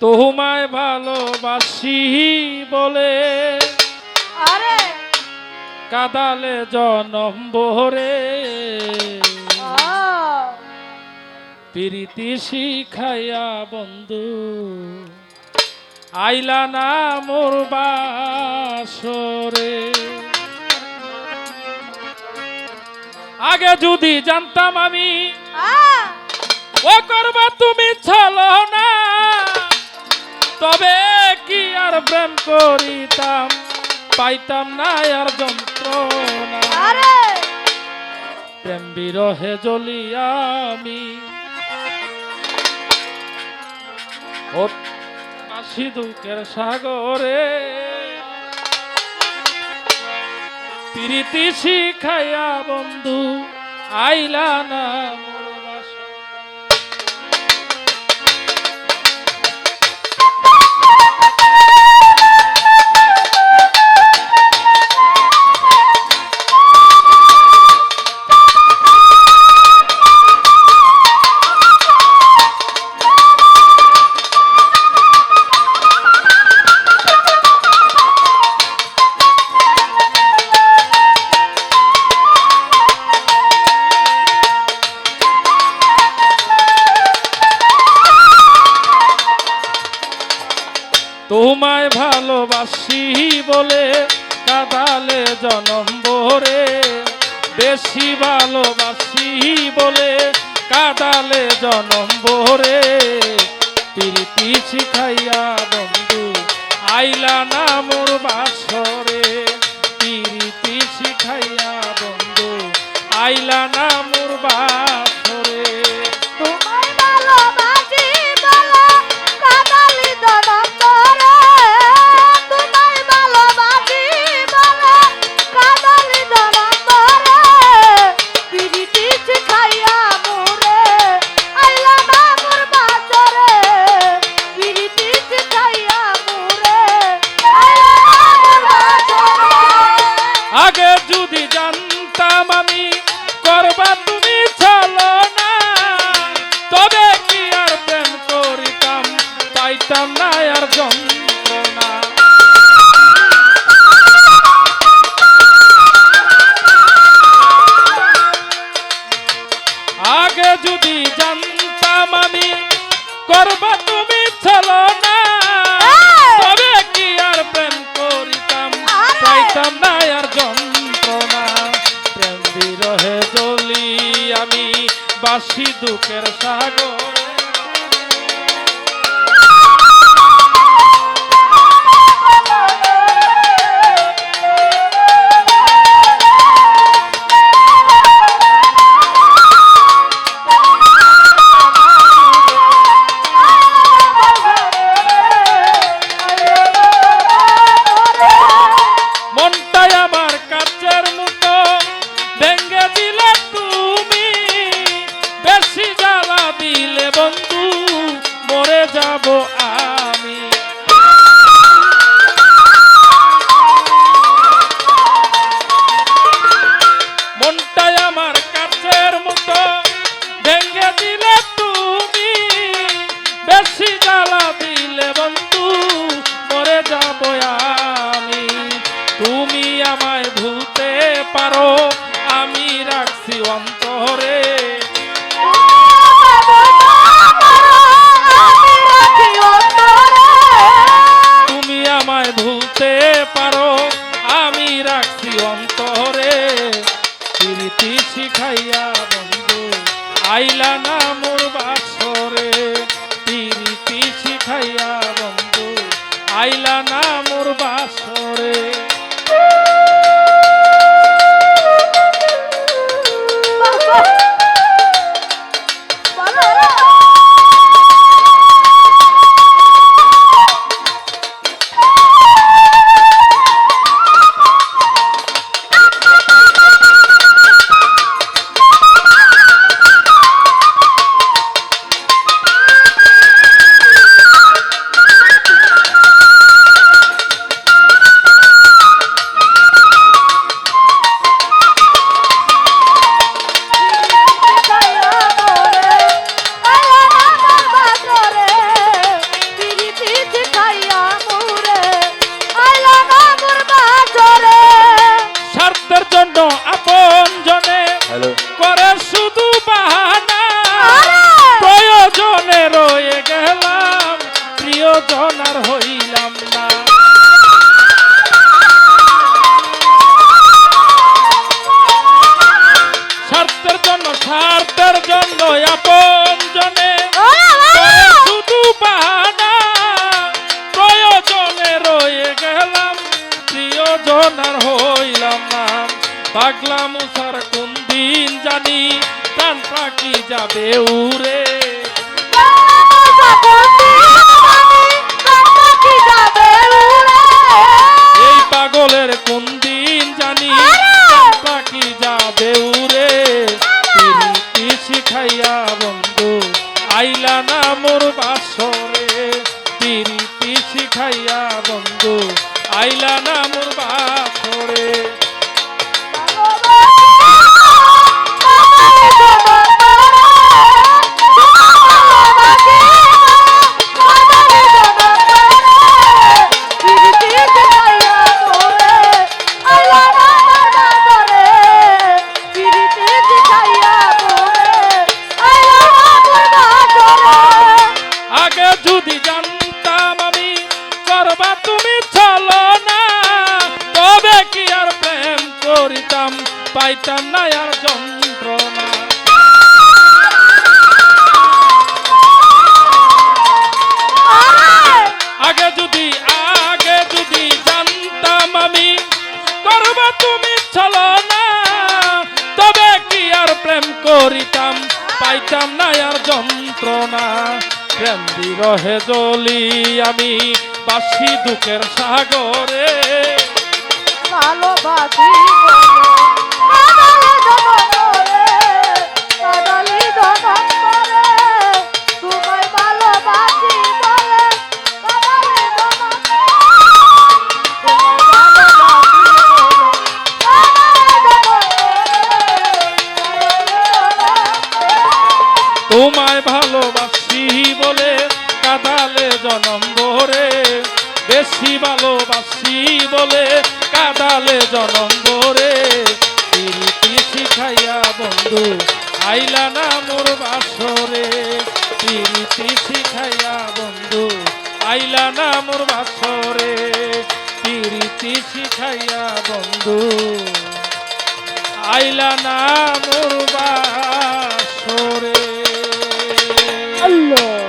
তোমায় ভালোবাসি বলে। আরে। কাদালে জনম বহরে প্রীতি শিখাইয়া বন্ধু আইলা না মোর বাসরে। আগে যদি জানতাম আমি ও করবা তুমি চলো না তবে কি আর প্রেম করিতাম? পাইতাম না আর যন্ত্রণা। প্রেম বিরহে জ্বলিয়া আমি আসি দুঃখের সাগরে প্রীতি শিখাইয়া বন্ধু আইলা না তোমায় ভালোবাসি বলে কাদালে জনম ভরে। বেশি ভালোবাসি বলে কাদালে জনম ভরে। প্রীতি শিখাইয়া বন্ধু, আইলা না মোর বাসরে প্রীতি শিখাইয়া বন্ধু, আইলা না পাইতাম না আর যন্ত্রণা। আগে যদি জানতাম আমি করবা তুমি চলো না। তবে কি আর প্রেম করিতাম? পাইতাম না আর যন্ত্রণা। প্রেম বিরহে জ্বলি আমি বাসি দুঃখের সাগর। যাব আমি। মনটাই আমার কাচের মতো ভেঙ্গে দিলে তুমি বেশি জ্বালা ছাইয়া বন্ধু আইলা না আর হইলাম না। স্বার্থের জন্য স্বার্থের জন্য আপন জনে। শুধু প্রয়োজনে রয়ে গেলাম, প্রিয়জন আর হইলাম না। পাগলা মুসার কোন দিন জানি, প্রাণ পাখি যাবে উড়ে আইলা না মোর বাসরে যদি জানতাম করবা তুমি চলো না। তবে কি আর প্রেম করিতাম? পাইতাম না আর যন্ত্রণা। আগে যদি আগে যদি জানতাম আমি, করবা তুমি চলো না। তবে কি আর প্রেম করিতাম? পাইতাম না আর যন্ত্রণা। প্রেম বিরহে জলি আমি বাসি দুঃখের সাগরে। ভালোবাসি তোমায় ভালোবাসি বলে কাদালি জনম জনম ভরে প্রীতি শিখাইয়া বন্ধু, আইলা না মোর বাসরে। প্রীতি শিখাইয়া বন্ধু, আইলা না মোর বাসরে। প্রীতি শিখাইয়া বন্ধু, আইলা না মোর বাসরে। আল্লাহ